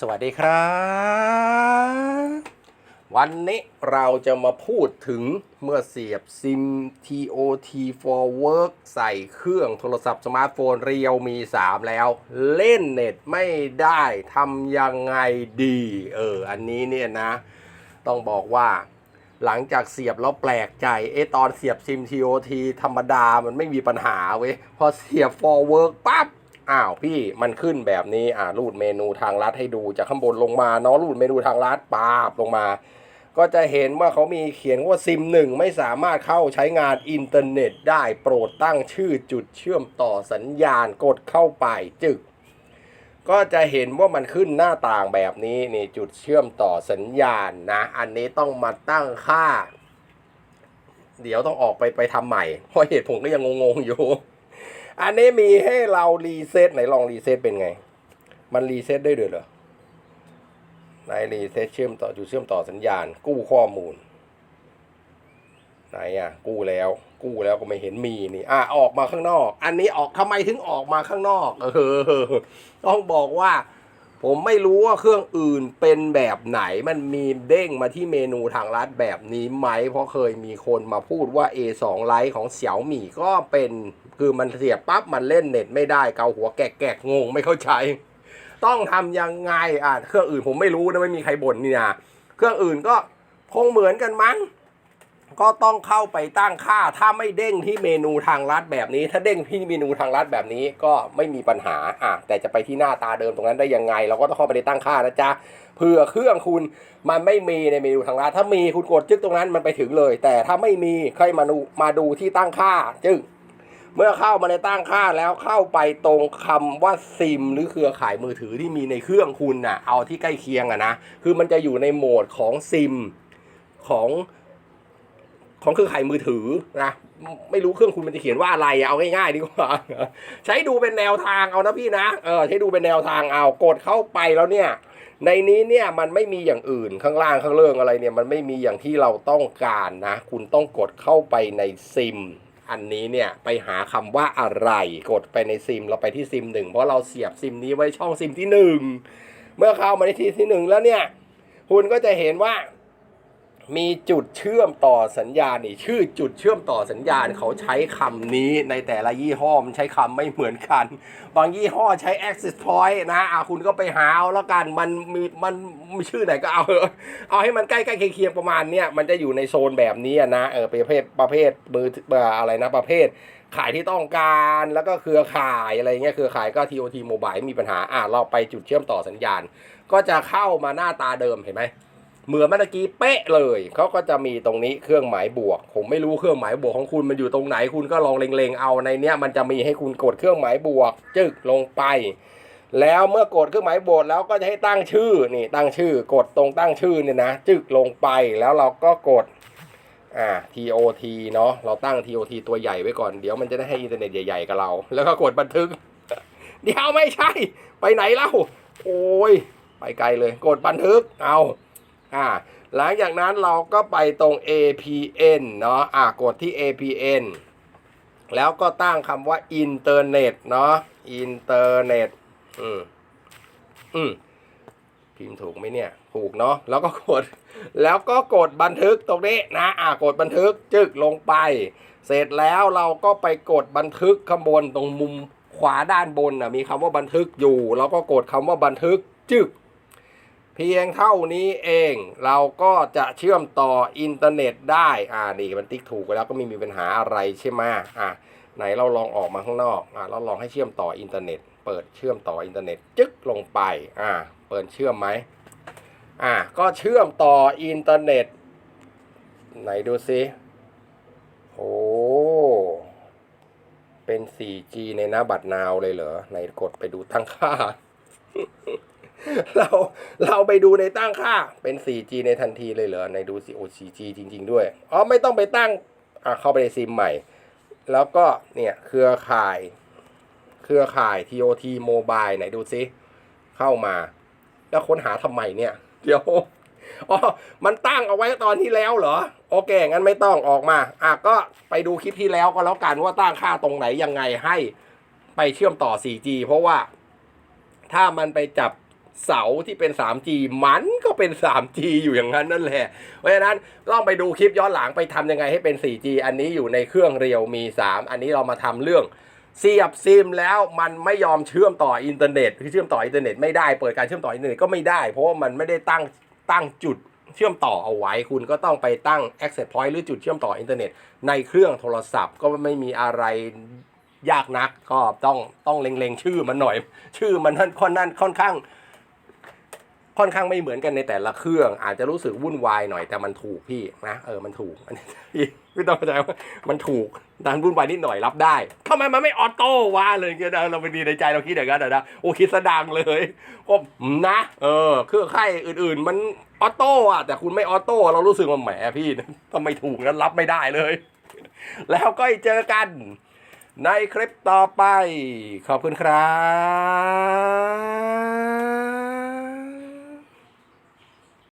สวัสดีครับ วันนี้เราจะมาพูดถึงเมื่อเสียบซิม TOT for Work ใส่เครื่องโทรศัพท์สมาร์ทโฟนเรียวมี 3 แล้ว เล่นเน็ตไม่ได้ทำยังไงดี เออ อันนี้เนี่ยนะ ต้องบอกว่าหลังจากเสียบแล้วแปลกใจ เอตอนเสียบซิม TOT ธรรมดามันไม่มีปัญหาเว้ย พอเสียบ for work ปั๊บ อ้าวพี่มันขึ้นแบบนี้อ่ารูดเมนูทางลัดให้ดูจากข้างบนลงมาเนาะรูดเมนูทางลัดปาบลงมา ก็จะเห็นว่าเขามีเขียนว่าซิมหนึ่งไม่สามารถเข้าใช้งานอินเทอร์เน็ตได้โปรดตั้งชื่อจุดเชื่อมต่อสัญญาณกดเข้าไปจึก ก็จะเห็นว่ามันขึ้นหน้าต่างแบบนี้นี่จุดเชื่อมต่อสัญญาณนะ อันนี้ต้องมาตั้งค่า เดี๋ยวต้องออกไปไปทำใหม่เพราะเหตุผมก็ยังงงๆอยู่ อันนี้มีให้เรารีเซ็ตไหนลองรีเซ็ตเป็นไง มันรีเซ็ตได้ด้วยเหรอไหนรีเซ็ตเชื่อมต่อจุดเชื่อมต่อสัญญาณ กู้ข้อมูล ไหนอะ กู้แล้ว กู้แล้วก็ไม่เห็นมีนี่ อะออกมาข้างนอก อันนี้ออกทำไมถึงออกมาข้างนอกเออต้องบอกว่า ผมไม่รู้ว่าเครื่องอื่นเป็นแบบไหนมันมีเด้งมาที่เมนูทางลัดแบบนี้ไหม เพราะเคยมีคนมาพูดว่า A2 Lite ของเสี่ยวหมี่ก็เป็น คือมันเสียปั๊บมันเล่นเน็ตไม่ได้เกาหัวแกกๆงงไม่เข้าใจ ต้องทำยังไงอะเครื่องอื่นผมไม่รู้นะไม่มีใครบ่นนี่นะเครื่องอื่นก็คงเหมือนกันมั้ง ก็ต้องเข้าไปตั้งค่าถ้าไม่เด้งที่เมนูทางลัดแบบนี้ ถ้าเด้งที่เมนูทางลัดแบบนี้ก็ไม่มีปัญหาอะแต่จะไปที่หน้าตาเดิมตรงนั้นได้ยังไง เราก็ต้องเข้าไปในตั้งค่านะจ๊ะเผื่อเครื่องคุณมันไม่มีในเมนูทางลัดถ้ามีคุณกดจึ๊กตรงนั้นมันไปถึงเลย แต่ถ้าไม่มีค่อยมาดูมาดูที่ตั้งค่าจึ๊ก เมื่อเข้ามาในตั้งค่าแล้วเข้าไปตรงคำว่าซิม หรือเครือข่ายมือถือที่มีในเครื่องคุณน่ะเอาที่ใกล้เคียงอะนะคือมันจะอยู่ในโหมดของซิมของของเครือข่ายมือถือนะไม่รู้เครื่องคุณมันจะเขียนว่าอะไรเอาง่ายๆดีกว่าใช้ดูเป็นแนวทางเอานะพี่นะเออใช้ดูเป็นแนวทางเอากดเข้าไปแล้วเนี่ย ในนี้เนี่ยมันไม่มีอย่างอื่นข้างล่างข้างเรื่องอะไรเนี่ยมันไม่มีอย่างที่เราต้องการนะ คุณต้องกดเข้าไปในซิม อันนี้เนี่ยไปหาคำว่าอะไร กดไปในซิม เราไปที่ซิมหนึ่งเพราะเราเสียบซิมนี้ไว้ช่องซิมที่หนึ่งเมื่อเข้ามาในที่ที่หนึ่งแล้วเนี่ย คุณก็จะเห็นว่า มีจุดเชื่อมต่อสัญญาณนี่ชื่อจุดเชื่อมต่อสัญญาณเขาใช้คำนี้ในแต่ละยี่ห้อมันใช้คำไม่เหมือนกัน บางยี่ห้อใช้ access point นะอะคุณก็ไปหาเอาแล้วกันมันมีมันมีชื่อไหนก็เอาเถอเอาให้มันใกล้ๆเคียงๆประมาณเนี้ยมันจะอยู่ในโซนแบบนี้นะเออประเภทประเภทมือเอ่ออะไรนะประเภทขายที่ต้องการแล้วก็เครือข่ายอะไรเงี้ยเครือข่ายก็ TOT Mobile มีปัญหาอะเราไปจุดเชื่อมต่อสัญญาณ ก็จะเข้ามาหน้าตาเดิมเห็นไหม เหมือนเมื่อกี้เป๊ะเลยเขาก็จะมีตรงนี้เครื่องหมายบวก ผมไม่รู้เครื่องหมายบวกของคุณมันอยู่ตรงไหนคุณก็ลองเล็งๆเอาในเนี้ยมันจะมีให้คุณกดเครื่องหมายบวก จึกลงไป แล้วเมื่อกดเครื่องหมายบวกแล้วก็จะให้ตั้งชื่อนี่ตั้งชื่อกดตรงตั้งชื่อเนี่ยนะ จึกลงไปแล้วเราก็กดอ่า TOT เนาะเราตั้ง TOT ตัวใหญ่ไว้ก่อนเดี๋ยวมันจะได้ให้อินเทอร์เน็ตใหญ่ๆกับเรา แล้วก็กดบันทึก เดี๋ยวไม่ใช่ ไปไหนเล่าโอ้ยไปไกลเลย กดบันทึกเอา อ่าหลังจากนั้นเราก็ไปตรง APN เนาะอ่ากดที่ APN แล้วก็ตั้งคำว่าอินเทอร์เน็ตเนาะอินเทอร์เน็ตอืมอืมพิมพ์ถูกไหมเนี่ยถูกเนาะแล้วก็กด แล้วก็กดบันทึกตรงนี้นะอ่ากดบันทึกจึกลงไป เสร็จแล้วเราก็ไปกดบันทึกข้างบนตรงมุมขวาด้านบนนะมีคำว่าบันทึกอยู่เราก็กดคำว่าบันทึกจึก เพียงเท่านี้เองเราก็จะเชื่อมต่ออินเทอร์เน็ตได้อ่านี่มันติ๊กถูกไปแล้วก็ไม่มีปัญหาอะไรใช่ไหมอ่าไหนเราลองออกมาข้างนอกอ่าเราลองให้เชื่อมต่ออินเทอร์เน็ต เปิดเชื่อมต่ออินเทอร์เน็ตจึ๊กลงไปอ่าเปิดเชื่อมไหมอ่าก็เชื่อมต่ออินเทอร์เน็ต ไหนดูซิโอ้เป็น 4G ในหน้าบัตรนาวเลยเหรอไหนกดไปดูตั้งค่า เราเราไปดูในตั้งค่าเป็น 4G ในทันทีเลยเหรอในดูสิโอ 4G จริง ๆ ด้วยอ๋อไม่ต้องไปตั้งอะเข้าไปในซิมใหม่ แล้วก็เนี่ยเครือข่าย เครือข่าย TOT Mobile ไหนดูซิเข้ามา แล้วค้นหาทำไมเนี่ย เดี๋ยวอ๋อ มันตั้งเอาไว้ตอนที่แล้วเหรอ โอเค งั้นไม่ต้องออกมา อะ ก็ไปดูคลิปที่แล้วก็แล้วกันว่าตั้งค่าตรงไหนยังไงให้ไปเชื่อมต่อ 4G เพราะว่าถ้ามันไปจับ เสาที่เป็น 3G มันก็เป็น 3G อยู่อย่างนั้นนั่นแหละ เพราะฉะนั้นต้องไปดูคลิปย้อนหลังไปทำยังไงให้เป็น 4G อันนี้อยู่ในเครื่องเรียวมี 3 อันนี้เรามาทำเรื่องเสียบซิมแล้วมันไม่ยอมเชื่อมต่ออินเทอร์เน็ตคือเชื่อมต่ออินเทอร์เน็ตไม่ได้เปิดการเชื่อมต่ออินเทอร์เน็ตก็ไม่ได้ เพราะว่ามันไม่ได้ตั้งตั้งจุดเชื่อมต่อเอาไว้ คุณก็ต้องไปตั้ง access point หรือจุดเชื่อมต่ออินเทอร์เน็ตในเครื่องโทรศัพท์ก็ไม่มีอะไรยากนักก็ต้องต้องเล็งๆ ชื่อมันหน่อย ชื่อมันนั่นค่อนนั่นค่อนข้าง ค่อนข้างไม่เหมือนกันในแต่ละเครื่อง อาจจะรู้สึกวุ่นวายหน่อยแต่มันถูกพี่นะเออมันถูกอันนี้พี่พี่ต้องเข้าใจว่ามันถูกดันวุ่นวายนิดหน่อยรับได้ทำไมมันไม่ออโต้วะเลยเงี้ยนเราไปดีในใจเราคิดอย่างนั้นนะโอ้คิดสดังเลยก็นะเออเครื่องค่อื่น ๆ มันออโต้อะแต่คุณไม่ออโต้เรารู้สึกว่าแหมพี่ทำไมถูกนั้นรับไม่ได้เลย แล้วก็เจอกันในคลิปต่อไป ขอบคุณครับ